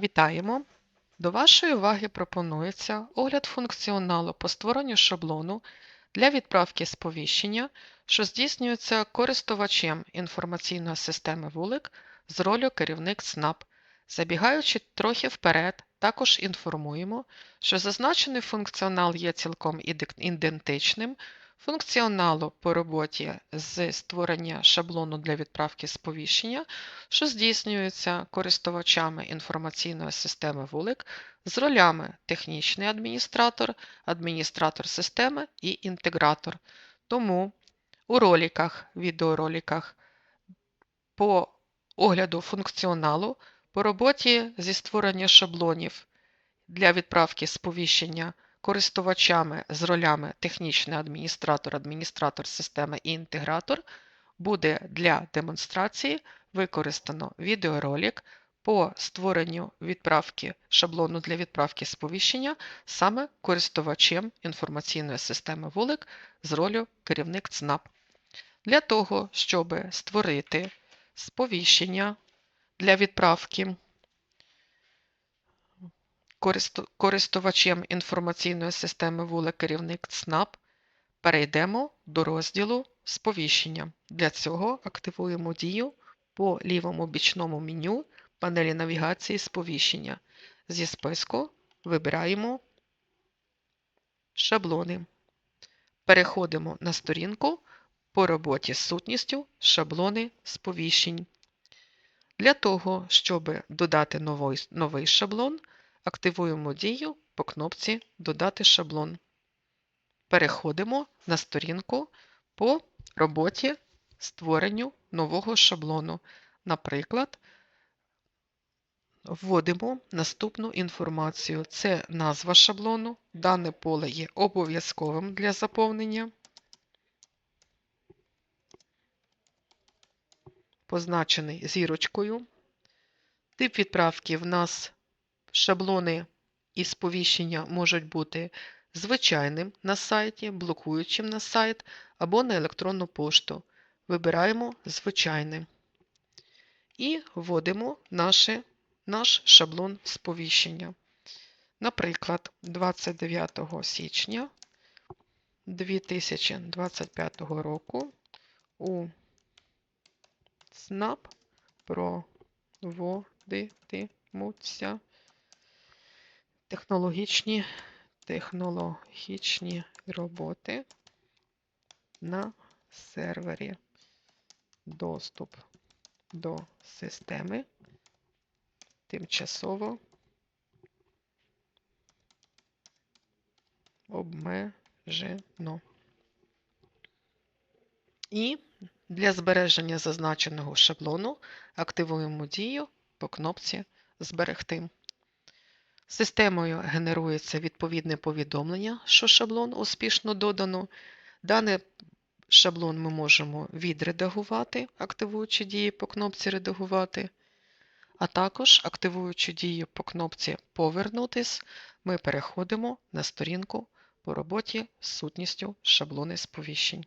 Вітаємо! До вашої уваги пропонується огляд функціоналу по створенню шаблону для відправки сповіщення, що здійснюється користувачем інформаційної системи вулик з ролью керівник ЦНАП. Забігаючи трохи вперед, також інформуємо, що зазначений функціонал є цілком ідентичним функціоналу по роботі з створення шаблону для відправки сповіщення, що здійснюється користувачами інформаційної системи вулик з ролями технічний адміністратор, адміністратор системи і інтегратор. Тому у роликах, відеороликах по огляду функціоналу, по роботі зі створення шаблонів для відправки сповіщення користувачами з ролями технічний адміністратор, адміністратор системи і інтегратор буде для демонстрації використано відеоролик по створенню відправки шаблону для відправки сповіщення саме користувачем інформаційної системи вулик з ролью керівник ЦНАП. Для того, щоб створити сповіщення для відправки користувачем інформаційної системи вулик керівник ЦНАП, перейдемо до розділу Сповіщення. Для цього активуємо дію по лівому бічному меню панелі навігації Сповіщення. Зі списку вибираємо Шаблони. Переходимо на сторінку по роботі з сутністю Шаблони сповіщень. Для того, щоб додати новий шаблон, активуємо дію по кнопці Додати шаблон. Переходимо на сторінку по роботі створенню нового шаблону. Наприклад, вводимо наступну інформацію. Це назва шаблону. Дане поле є обов'язковим для заповнення. Позначений зірочкою. Тип відправки в нас шаблони і сповіщення можуть бути звичайним на сайті, блокуючим на сайт або на електронну пошту. Вибираємо звичайне і вводимо наше, наш шаблон сповіщення. Наприклад, 29 січня 2025 року у ЦНАП проводитимуться технологічні, технологічні роботи на сервері. Доступ до системи тимчасово обмежено. І для збереження зазначеного шаблону активуємо дію по кнопці Зберегти. Системою генерується відповідне повідомлення, що шаблон успішно додано. Даний шаблон ми можемо відредагувати, активуючи дії по кнопці Редагувати. А також, активуючи дію по кнопці Повернутись, ми переходимо на сторінку по роботі з сутністю шаблони сповіщень.